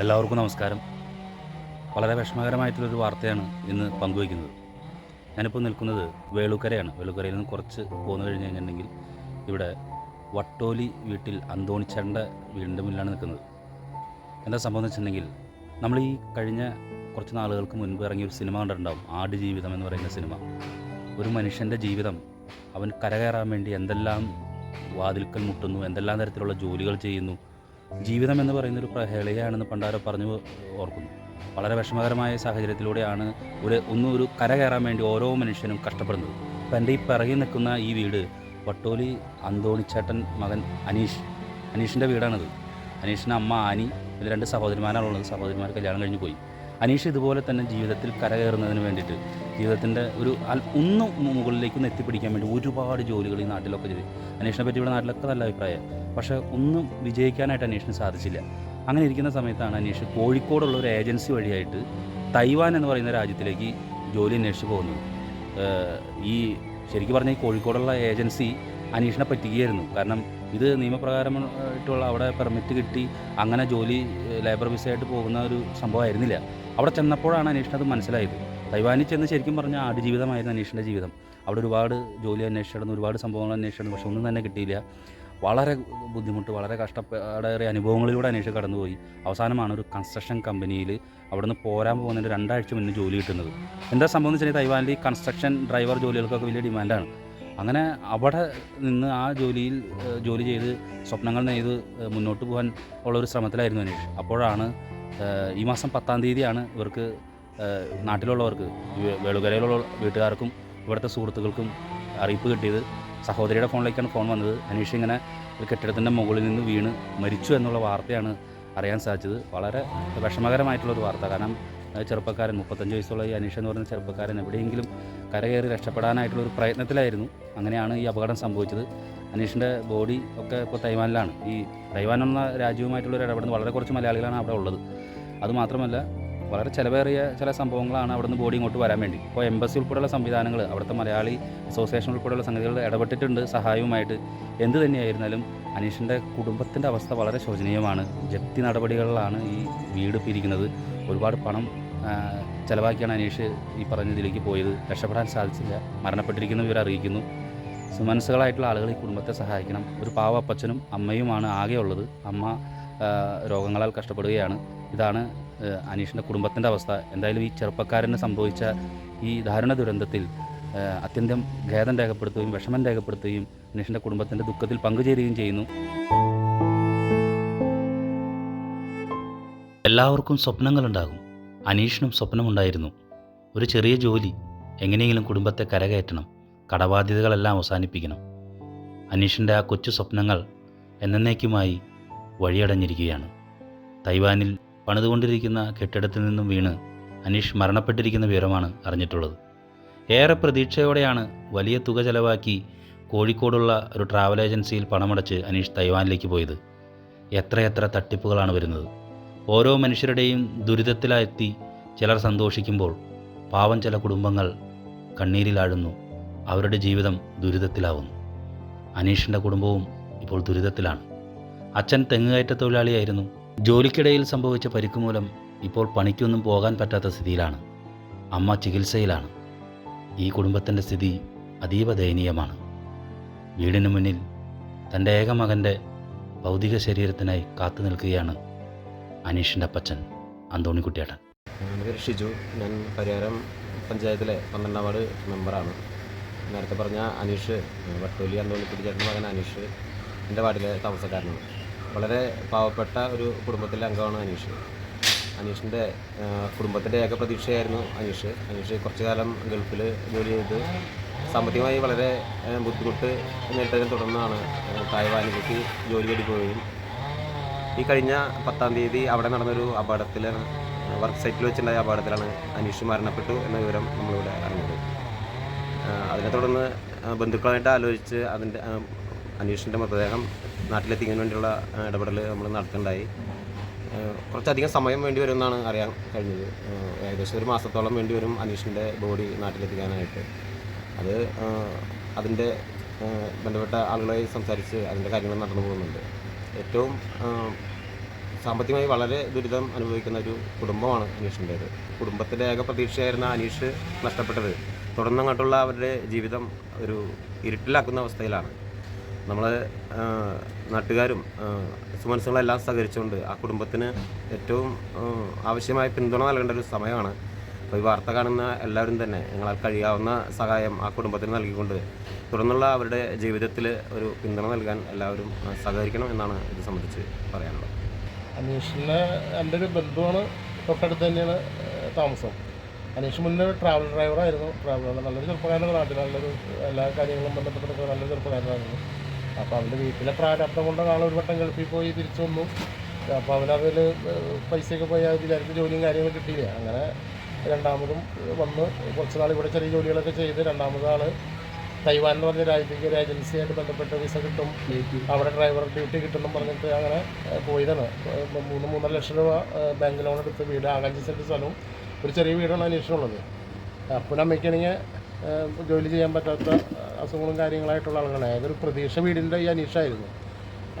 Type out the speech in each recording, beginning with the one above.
എല്ലാവർക്കും നമസ്കാരം. വളരെ വിഷമകരമായിട്ടുള്ളൊരു വാർത്തയാണ് ഇന്ന് പങ്കുവയ്ക്കുന്നത്. ഞാനിപ്പോൾ നിൽക്കുന്നത് വേളുക്കരയാണ്. വേളുക്കരയിൽ നിന്ന് കുറച്ച് പോന്നു കഴിഞ്ഞ് കഴിഞ്ഞിട്ടുണ്ടെങ്കിൽ ഇവിടെ വട്ടോലി വീട്ടിൽ അന്തോണിച്ചേട്ടന്റെ വീടിന്റെ മുന്നിലാണ് നിൽക്കുന്നത്. എന്താ സംഭവം എന്ന് വെച്ചിട്ടുണ്ടെങ്കിൽ നമ്മൾ ഈ കഴിഞ്ഞ കുറച്ച് നാളുകൾക്ക് മുൻപ് ഇറങ്ങിയ ഒരു സിനിമ കണ്ടിട്ടുണ്ടാവും. ആട് ജീവിതം എന്ന് പറയുന്ന സിനിമ. ഒരു മനുഷ്യന്റെ ജീവിതം. അവൻ കരകയറാൻ വേണ്ടി എന്തെല്ലാം വാതിൽക്കൽ മുട്ടുന്നു എന്തെല്ലാം തരത്തിലുള്ള ജോലികൾ ചെയ്യുന്നു ജീവിതം എന്ന് പറയുന്ന ഒരു പ്രഹേളികയാണെന്ന് പണ്ടാരോ പറഞ്ഞു ഓർക്കുന്നു. വളരെ വിഷമകരമായ സാഹചര്യത്തിലൂടെയാണ് ഒരു ഒന്നും ഒരു കര കയറാൻ വേണ്ടി ഓരോ മനുഷ്യനും കഷ്ടപ്പെടുന്നത്. അപ്പം എന്റെ ഈ പിറകിൽ നിൽക്കുന്ന ഈ വീട് വട്ടോലി അന്തോണിച്ചേട്ടൻ മകൻ അനീഷ്. അനീഷിന്റെ വീടാണത്. അനീഷിന്റെ അമ്മ ആനി ഇതിൽ രണ്ട് സഹോദരിമാരാണുള്ളത്. സഹോദരിമാർ കല്യാണം കഴിഞ്ഞ് പോയി. അനീഷ് ഇതുപോലെ തന്നെ ജീവിതത്തിൽ കരകയറുന്നതിന് വേണ്ടിയിട്ട് ജീവിതത്തിന്റെ ഒരു ഒന്ന് മുകളിലേക്ക് ഒന്ന് എത്തിപ്പിടിക്കാൻ വേണ്ടി ഒരുപാട് ജോലികൾ ഈ നാട്ടിലൊക്കെ ചെയ്തു. അനീഷിനെ പറ്റി ഇവിടെ നാട്ടിലൊക്കെ നല്ല അഭിപ്രായം. പക്ഷേ ഒന്നും വിജയിക്കാനായിട്ട് അനീഷിന് സാധിച്ചില്ല. അങ്ങനെ ഇരിക്കുന്ന സമയത്താണ് അനീഷ് കോഴിക്കോടുള്ള ഒരു ഏജൻസി വഴിയായിട്ട് തൈവാൻ എന്ന് പറയുന്ന രാജ്യത്തിലേക്ക് ജോലി അന്വേഷിച്ച് പോകുന്നത്. ഈ ശരിക്കും പറഞ്ഞാൽ ഈ കോഴിക്കോടുള്ള ഏജൻസി അനീഷിനെ പറ്റിക്കുകയായിരുന്നു. കാരണം ഇത് നിയമപ്രകാരമായിട്ടുള്ള അവിടെ പെർമിറ്റ് കിട്ടി അങ്ങനെ ജോലി ലേബർ വിസയായിട്ട് പോകുന്ന ഒരു സംഭവമായിരുന്നില്ല അവിടെ ചെന്നപ്പോഴാണ് അന്വേഷണം അത് മനസ്സിലായത്. തൈവാനിൽ ചെന്ന് ശരിക്കും പറഞ്ഞാൽ ആടുജീവിതമായിരുന്നു അനീഷിന്റെ ജീവിതം. അവിടെ ഒരുപാട് ജോലി അന്വേഷിച്ചിടുന്ന ഒരുപാട് സംഭവങ്ങൾ അന്വേഷിച്ചിടുന്നു പക്ഷെ ഒന്നും തന്നെ കിട്ടിയില്ല. വളരെ ബുദ്ധിമുട്ട് വളരെ കഷ്ടപ്പാടേറിയ അനുഭവങ്ങളിലൂടെ അന്വേഷിച്ച് കടന്നുപോയി. അവസാനമാണ് ഒരു കൺസ്ട്രക്ഷൻ കമ്പനിയിൽ അവിടെ നിന്ന് പോരാൻ പോകുന്നതിന്റെ രണ്ടാഴ്ച മുന്നേ ജോലി കിട്ടുന്നത്. എന്താ സംഭവം എന്ന് വെച്ചാൽ തൈവാനിൽ കൺസ്ട്രക്ഷൻ ഡ്രൈവർ ജോലികൾക്കൊക്കെ വലിയ ഡിമാൻഡാണ് അങ്ങനെ അവിടെ നിന്ന് ആ ജോലിയിൽ ജോലി ചെയ്ത് സ്വപ്നങ്ങൾ നെയ്ത് മുന്നോട്ട് പോകാൻ ഉള്ള ഒരു ശ്രമത്തിലായിരുന്നു അനീഷ്. അപ്പോഴാണ് ഈ മാസം പത്താം തീയതിയാണ് ഇവർക്ക് നാട്ടിലുള്ളവർക്ക് വേളുകരയിലുള്ള വീട്ടുകാർക്കും ഇവിടുത്തെ സുഹൃത്തുക്കൾക്കും അറിയിപ്പ് കിട്ടിയത്. സഹോദരിയുടെ ഫോണിലേക്കാണ് ഫോൺ വന്നത്. അനീഷ് ഇങ്ങനെ ഒരു കെട്ടിടത്തിന്റെ മുകളിൽ നിന്ന് വീണ് മരിച്ചു എന്നുള്ള വാർത്തയാണ് അറിയാൻ സാധിച്ചത്. വളരെ വിഷമകരമായിട്ടുള്ളൊരു വാർത്ത. കാരണം ചെറുപ്പക്കാരൻ മുപ്പത്തഞ്ച് വയസ്സുള്ള ഈ അനീഷ് എന്ന് പറയുന്ന ചെറുപ്പക്കാരൻ എവിടെയെങ്കിലും കരകയറി രക്ഷപ്പെടാനായിട്ടുള്ള ഒരു പ്രയത്നത്തിലായിരുന്നു. അങ്ങനെയാണ് ഈ അപകടം സംഭവിച്ചത്. അനീഷിന്റെ ബോഡി ഒക്കെ ഇപ്പോൾ തൈവാനിലാണ്. ഈ തൈവാൻ എന്ന രാജ്യവുമായിട്ടുള്ള ഒരു ഇടപെടുന്ന വളരെ കുറച്ച് മലയാളികളാണ് അവിടെ ഉള്ളത്. അതുമാത്രമല്ല വളരെ ചിലവേറിയ ചില സംഭവങ്ങളാണ് അവിടെ നിന്ന് ബോഡി ഇങ്ങോട്ട് വരാൻ വേണ്ടി. ഇപ്പോൾ എംബസി ഉൾപ്പെടെയുള്ള സംവിധാനങ്ങൾ അവിടുത്തെ മലയാളി അസോസിയേഷൻ ഉൾപ്പെടെയുള്ള സംഗതികൾ ഇടപെട്ടിട്ടുണ്ട് സഹായവുമായിട്ട്. എന്ത് തന്നെയായിരുന്നാലും അനീഷിന്റെ കുടുംബത്തിന്റെ അവസ്ഥ വളരെ ശോചനീയമാണ്. ജപ്തി നടപടികളിലാണ് ഈ വീട് പിരിക്കുന്നത്. ഒരുപാട് പണം ചെലവാക്കിയാണ് അനീഷ് ഈ പറഞ്ഞതിലേക്ക് പോയത്. രക്ഷപ്പെടാൻ സാധിച്ചില്ല. മരണപ്പെട്ടിരിക്കുന്നു വിവരം അറിയിക്കുന്നു. സുമനസ്സുകളായിട്ടുള്ള ആളുകൾ ഈ കുടുംബത്തെ സഹായിക്കണം. ഒരു പാവ അപ്പച്ചനും അമ്മയുമാണ് ആകെയുള്ളത്. അമ്മ രോഗങ്ങളാൽ കഷ്ടപ്പെടുകയാണ്. ഇതാണ് അനീഷിന്റെ കുടുംബത്തിന്റെ അവസ്ഥ. എന്തായാലും ഈ ചെറുപ്പക്കാരന് സംഭവിച്ച ഈ ദാരുണ ദുരന്തത്തിൽ അത്യന്തം ഖേദം രേഖപ്പെടുത്തുകയും വിഷമം രേഖപ്പെടുത്തുകയും അനീഷിന്റെ കുടുംബത്തിന്റെ ദുഃഖത്തിൽ പങ്കുചേരുകയും ചെയ്യുന്നു. എല്ലാവർക്കും സ്വപ്നങ്ങളുണ്ടാകും. അനീഷിനും സ്വപ്നമുണ്ടായിരുന്നു. ഒരു ചെറിയ ജോലി എങ്ങനെയെങ്കിലും കുടുംബത്തെ കരകയറ്റണം കടബാധ്യതകളെല്ലാം അവസാനിപ്പിക്കണം. അനീഷിന്റെ ആ കൊച്ചു സ്വപ്നങ്ങൾ എന്നേക്കുമായി വഴിയടഞ്ഞിരിക്കുകയാണ്. തൈവാനിൽ പണിതുകൊണ്ടിരിക്കുന്ന കെട്ടിടത്തിൽ നിന്നും വീണ് അനീഷ് മരണപ്പെട്ടിരിക്കുന്ന വിവരമാണ് അറിഞ്ഞിട്ടുള്ളത്. ഏറെ പ്രതീക്ഷയോടെയാണ് വലിയ തുക ചെലവാക്കി കോഴിക്കോടുള്ള ഒരു ട്രാവൽ ഏജൻസിയിൽ പണമടച്ച് അനീഷ് തൈവാനിലേക്ക് പോയത്. എത്രയെത്ര തട്ടിപ്പുകളാണ് വരുന്നത്. ഓരോ മനുഷ്യരുടെയും ദുരിതത്തിലെത്തി ചിലർ സന്തോഷിക്കുമ്പോൾ പാവം ചില കുടുംബങ്ങൾ കണ്ണീരിലാഴുന്നു. അവരുടെ ജീവിതം ദുരിതത്തിലാവുന്നു. അനീഷിന്റെ കുടുംബവും ഇപ്പോൾ ദുരിതത്തിലാണ്. അച്ഛൻ തെങ്ങുകയറ്റ തൊഴിലാളിയായിരുന്നു. ജോലിക്കിടയിൽ സംഭവിച്ച പരിക്ക് മൂലം ഇപ്പോൾ പണിക്കൊന്നും പോകാൻ പറ്റാത്ത സ്ഥിതിയിലാണ്. അമ്മ ചികിത്സയിലാണ്. ഈ കുടുംബത്തിന്റെ സ്ഥിതി അതീവ ദയനീയമാണ്. വീടിന് മുന്നിൽ തന്റെ ഏക മകന്റെ ഭൗതിക ശരീരത്തിനായി കാത്തു നിൽക്കുകയാണ് അനീഷിന്റെ അപ്പച്ചൻ അന്തോണിക്കുട്ടിയേട്ടൻ എന്റെ പേര് ഷിജു. ഞാൻ പരിയാരം പഞ്ചായത്തിലെ പന്ത്രണ്ടാം വാർഡ് മെമ്പറാണ്. നേരത്തെ പറഞ്ഞ അനീഷ് വട്ടോലി അന്തോണിക്കുട്ടി ചേട്ടന്റെ മകൻ അനീഷ് എന്റെ വാർഡിലെ താമസക്കാരനാണ്. വളരെ പാവപ്പെട്ട ഒരു കുടുംബത്തിലെ അംഗമാണ് അനീഷ്. അനീഷിന്റെ കുടുംബത്തിന്റെ ഏക പ്രതീക്ഷയായിരുന്നു അനീഷ്. അനീഷ് കുറച്ചു കാലം ഗൾഫിൽ ജോലി ചെയ്ത് സാമ്പത്തികമായി വളരെ ബുദ്ധിമുട്ട് നേരിട്ടതിനെ തുടർന്നാണ് തായ്വാനിലേക്ക് ജോലി തേടി പോവുകയും ഈ കഴിഞ്ഞ പത്താം തീയതി അവിടെ നടന്നൊരു അപകടത്തിൽ വർക്ക് സൈറ്റിൽ വെച്ചുണ്ടായ അപകടത്തിലാണ് അനീഷ് മരണപ്പെട്ടു എന്ന വിവരം നമ്മളിവിടെ അറിഞ്ഞത്. അതിനെ തുടർന്ന് ബന്ധുക്കളായിട്ട് ആലോചിച്ച് അതിന്റെ അനീഷിന്റെ മൃതദേഹം നാട്ടിലെത്തിക്കാൻ വേണ്ടിയുള്ള ഇടപെടൽ നമ്മൾ നടത്തുന്നുണ്ടായി കുറച്ചധികം സമയം വേണ്ടി വരുമെന്നാണ് അറിയാൻ കഴിഞ്ഞത്. ഏകദേശം ഒരു മാസത്തോളം വേണ്ടി വരും അനീഷിന്റെ ബോഡി നാട്ടിലെത്തിക്കാനായിട്ട്. അത് അതിന്റെ ബന്ധപ്പെട്ട ആളുകളായി സംസാരിച്ച് അതിന്റെ കാര്യങ്ങൾ നടന്നു പോകുന്നുണ്ട്. ഏറ്റവും സാമ്പത്തികമായി വളരെ ദുരിതം അനുഭവിക്കുന്ന ഒരു കുടുംബമാണ് അനീഷിന്റേത്. കുടുംബത്തിന്റെ ഏക പ്രതീക്ഷയായിരുന്ന അനീഷ് നഷ്ടപ്പെട്ടത് തുടർന്നങ്ങോട്ടുള്ള അവരുടെ ജീവിതം ഒരു ഇരുട്ടിലാക്കുന്ന അവസ്ഥയിലാണ്. നമ്മൾ നാട്ടുകാരും സുമനസുകളെല്ലാം സഹകരിച്ചുകൊണ്ട് ആ കുടുംബത്തിന് ഏറ്റവും ആവശ്യമായ പിന്തുണ നൽകേണ്ട ഒരു സമയമാണ് അപ്പോൾ ഈ വാർത്ത കാണുന്ന എല്ലാവരും തന്നെ ഞങ്ങളാൽ കഴിയാവുന്ന സഹായം ആ കുടുംബത്തിന് നൽകിക്കൊണ്ട് തുടർന്നുള്ള അവരുടെ ജീവിതത്തിൽ ഒരു പിന്തുണ നൽകാൻ എല്ലാവരും സഹകരിക്കണം എന്നാണ് ഇത് സംബന്ധിച്ച് പറയാനുള്ളത്. അനീഷിനെ എന്റെ ഒരു ബന്ധുവാണ്. തൊട്ടടുത്ത് തന്നെയാണ് താമസം. അനീഷ് മുന്നേ ട്രാവൽ ഡ്രൈവറായിരുന്നു ട്രാവൽ നല്ലൊരു ചെറുപ്പക്കാരനാണ്. നാട്ടിൽ നല്ലൊരു എല്ലാ കാര്യങ്ങളും ബന്ധപ്പെട്ടൊക്കെ നല്ലൊരു ചെറുപ്പക്കാരനായിരുന്നു. അപ്പോൾ അവന്റെ വീട്ടിലെ പ്രാരാബ്ദം കൊണ്ടാണ് ആൾ ഒരു വട്ടം ഗൾഫിൽ പോയി തിരിച്ചു വന്നു. അപ്പോൾ അവനതിൽ പൈസയൊക്കെ പോയി അത് വിചാരിച്ച ജോലിയും കാര്യങ്ങളും കിട്ടിയില്ല? അങ്ങനെ രണ്ടാമതും വന്ന് കുറച്ച് നാൾ ഇവിടെ ചെറിയ ജോലികളൊക്കെ ചെയ്ത് രണ്ടാമത് ആൾ തൈവാൻ എന്ന് പറഞ്ഞ രാജ്യത്തേക്ക് ഒരു ഏജൻസിയായിട്ട് ബന്ധപ്പെട്ട് വിസ കിട്ടും. അവിടെ ഡ്രൈവർ ഡ്യൂട്ടി കിട്ടുമെന്നും പറഞ്ഞിട്ട് അങ്ങനെ പോയതാണ്. മൂന്ന് മൂന്നര ലക്ഷം രൂപ ബാങ്ക് ലോൺ എടുത്ത് വീട് ആകാഞ്ചി സെന്റ് സ്ഥലവും ഒരു ചെറിയ വീടാണ് അന്വേഷണമുള്ളത് അപ്പനമ്മയ്ക്കാണെങ്കിൽ ജോലി ചെയ്യാൻ പറ്റാത്ത അസുഖങ്ങളും കാര്യങ്ങളായിട്ടുള്ള ആളുകളാണ്. ഏതൊരു പ്രതീക്ഷ വീടിന്റെ ഈ അനീഷായിരുന്നു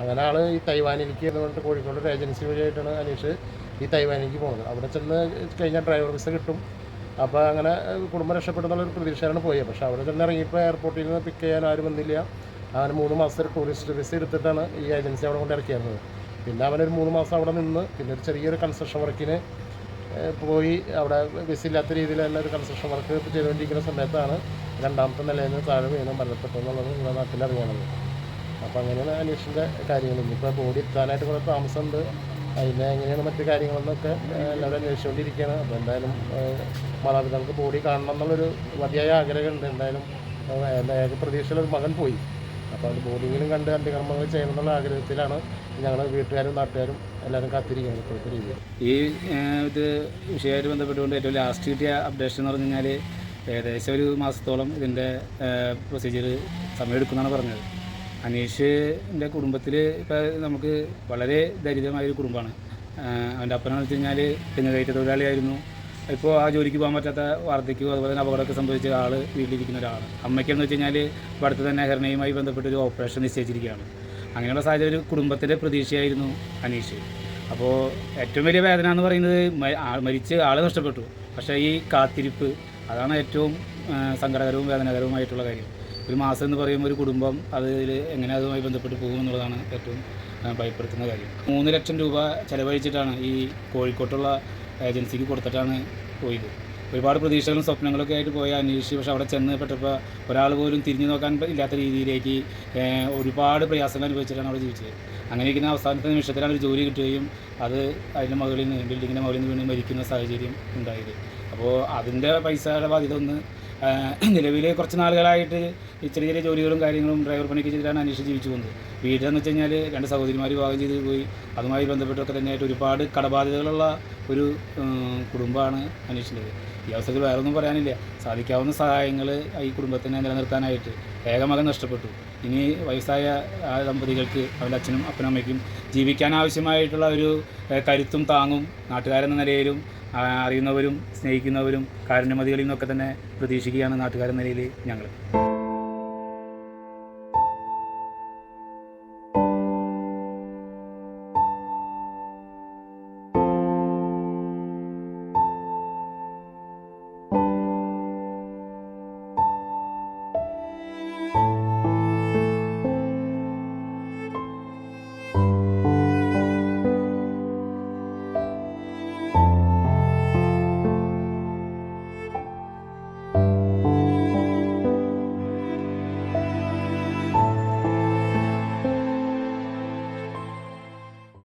അങ്ങനെ ആൾ ഈ തൈവാനിലേക്ക് എന്ന് പറഞ്ഞിട്ട് കോഴിക്കോട് ഒരു ഏജൻസി വഴിയായിട്ടാണ് അനീഷ് ഈ തൈവാനിലേക്ക് പോകുന്നത്. അവിടെ ചെന്ന് കഴിഞ്ഞാൽ ഡ്രൈവർ വിസ കിട്ടും. അപ്പോൾ അങ്ങനെ കുടുംബം രക്ഷപ്പെടുന്നുള്ള ഒരു പ്രതീക്ഷയാണ് പോയത്. പക്ഷേ അവിടെ ചെന്ന് ഇറങ്ങിയപ്പോൾ എയർപോർട്ടിൽ നിന്ന് പിക്ക് ചെയ്യാൻ ആരും വന്നില്ല. അങ്ങനെ മൂന്ന് മാസത്തെ ടൂറിസ്റ്റ് വിസ എടുത്തിട്ടാണ് ഈ ഏജൻസി അവിടെ കൊണ്ട് ഇറക്കിയിരുന്നത്. പിന്നെ അവനൊരു മൂന്ന് മാസം അവിടെ നിന്ന് പിന്നെ ഒരു ചെറിയൊരു കൺസ്ട്രക്ഷൻ വർക്കിന് പോയി. അവിടെ വിസ ഇല്ലാത്ത രീതിയിൽ തന്നെ ഒരു കൺസ്ട്രക്ഷൻ വർക്ക് ചെയ്തുകൊണ്ടിരിക്കുന്ന സമയത്താണ് രണ്ടാമത്തെ നിലയിൽ നിന്ന് താഴെ വീണ് മരണപ്പെട്ടു എന്നുള്ളത് നമ്മുടെ നാട്ടിൽ അറിയണത് അപ്പോൾ അങ്ങനെയാണ് അനീഷിന്റെ കാര്യങ്ങൾ. ഇനിയിപ്പോൾ ബോഡി എത്താനായിട്ട് കുറേ താമസമുണ്ട്. അതിന്റെ എങ്ങനെയാണ് മറ്റു കാര്യങ്ങളെന്നൊക്കെ എല്ലാവരും അന്വേഷിച്ചുകൊണ്ടിരിക്കുകയാണ്. അപ്പോൾ എന്തായാലും മാതാപിതാക്കൾക്ക് ബോഡി കാണണം എന്നുള്ളൊരു മതിയായ ആഗ്രഹമുണ്ട്. എന്തായാലും ഏക പ്രതീക്ഷയിലൊരു മകൻ പോയി. അപ്പോൾ അത് ബോഡിങ്ങിലും കണ്ട് അന്ത്യകർമ്മങ്ങൾ ചെയ്യണം എന്നുള്ള ആഗ്രഹത്തിലാണ് ഞങ്ങൾ വീട്ടുകാരും നാട്ടുകാരും എല്ലാവരും കാത്തിരിക്കുന്നത് ഇപ്പോഴത്തെ രീതിയിൽ. ഈ ഇത് വിഷയമായിട്ട് ബന്ധപ്പെട്ടുകൊണ്ട് ഏറ്റവും ലാസ്റ്റ് കിട്ടിയ അപ്ഡേഷൻ എന്ന് പറഞ്ഞു കഴിഞ്ഞാൽ ഏകദേശം ഒരു മാസത്തോളം ഇതിന്റെ പ്രൊസീജിയർ സമയമെടുക്കുന്നതാണ് പറഞ്ഞത്. അനീഷിന്റെ കുടുംബത്തിൽ ഇപ്പോൾ നമുക്ക് വളരെ ദരിദ്രമായൊരു കുടുംബമാണ്. അവന്റെ അപ്പനെന്ന് വെച്ച് കഴിഞ്ഞാൽ തെങ്ങുകയറ്റ തൊഴിലാളിയായിരുന്നു. ഇപ്പോൾ ആ ജോലിക്ക് പോകാൻ പറ്റാത്ത വാർദ്ധക്യവും അതുപോലെ തന്നെ അപകടമൊക്കെ സംഭവിച്ച ആൾ വീട്ടിലിരിക്കുന്ന ഒരാളാണ്. അമ്മയ്ക്കെന്ന് വെച്ച് കഴിഞ്ഞാൽ ഇപ്പോൾ അടുത്ത് തന്നെ ഹെർണയുമായി ബന്ധപ്പെട്ടൊരു ഓപ്പറേഷൻ നിശ്ചയിച്ചിരിക്കുകയാണ്. അങ്ങനെയുള്ള സാഹചര്യം ഒരു കുടുംബത്തിന്റെ പ്രതീക്ഷയായിരുന്നു അനീഷ്. അപ്പോൾ ഏറ്റവും വലിയ വേദന എന്ന് പറയുന്നത് മരിച്ച് ആൾ നഷ്ടപ്പെട്ടു. പക്ഷേ ഈ കാത്തിരിപ്പ് അതാണ് ഏറ്റവും സങ്കടകരവും വേദനാകരവുമായിട്ടുള്ള കാര്യം. ഒരു മാസം എന്ന് പറയുമ്പോൾ ഒരു കുടുംബം അതിൽ എങ്ങനെ അതുമായി ബന്ധപ്പെട്ട് പോകും എന്നുള്ളതാണ് ഏറ്റവും ഭയപ്പെടുത്തുന്ന കാര്യം. മൂന്ന് ലക്ഷം രൂപ ചിലവഴിച്ചിട്ടാണ് ഈ കോഴിക്കോട്ടുള്ള ഏജൻസിക്ക് കൊടുത്തിട്ടാണ് പോയത്. ഒരുപാട് പ്രതീക്ഷകളും സ്വപ്നങ്ങളൊക്കെ ആയിട്ട് പോയ അന്വേഷിച്ച്. പക്ഷെ അവിടെ ചെന്ന് പെട്ടപ്പോൾ ഒരാൾ പോലും തിരിഞ്ഞു നോക്കാൻ ഇല്ലാത്ത രീതിയിലേക്ക് ഒരുപാട് പ്രയാസങ്ങൾ അനുഭവിച്ചിട്ടാണ് അവിടെ ജീവിച്ചത്. അങ്ങനെ ഇരിക്കുന്ന അവസാനത്തെ നിമിഷത്തിലാണ് ഒരു ജോലി കിട്ടുകയും അത് അതിന്റെ മുകളിൽ നിന്ന് ബിൽഡിങ്ങിന്റെ മുകളിൽ നിന്ന് വീണ് മരിക്കുന്ന സാഹചര്യം ഉണ്ടായത്. അപ്പോൾ അതിന്റെ പൈസയുടെ ബാധ്യത ഒന്ന് നിലവിൽ കുറച്ച് നാളുകളായിട്ട് ഈ ചെറിയ ചെറിയ ജോലികളും കാര്യങ്ങളും ഡ്രൈവർ പണിക്ക് ചെയ്തിട്ടാണ് അന്വേഷിച്ച് ജീവിച്ചു പോകുന്നത്. വീട്ടിലെന്ന് വെച്ച് കഴിഞ്ഞാൽ രണ്ട് സഹോദരിമാർ വിവാഹം ചെയ്ത് പോയി. അതുമായി ബന്ധപ്പെട്ടൊക്കെ തന്നെയായിട്ട് ഒരുപാട് കടബാധ്യതകളുള്ള ഒരു കുടുംബമാണ് അന്വേഷിച്ചത് ഈ അവസരത്തിൽ വേറെ ഒന്നും പറയാനില്ല. സാധിക്കാവുന്ന സഹായങ്ങൾ ഈ കുടുംബത്തിനെ നിലനിർത്താനായിട്ട് ഏകമകൻ നഷ്ടപ്പെട്ടു. ഇനി വയസ്സായ ആ ദമ്പതികൾക്ക് അവന്റെ അച്ഛനും അപ്പനമ്മയ്ക്കും ജീവിക്കാൻ ആവശ്യമായിട്ടുള്ള ഒരു കരുത്തും താങ്ങും നാട്ടുകാരെന്ന നിലയിലും അറിയുന്നവരും സ്നേഹിക്കുന്നവരും കാരുണ്യമതികളിൽ നിന്നൊക്കെ തന്നെ പ്രതീക്ഷിക്കുകയാണ് നാട്ടുകാരെന്ന നിലയിൽ ഞങ്ങൾ.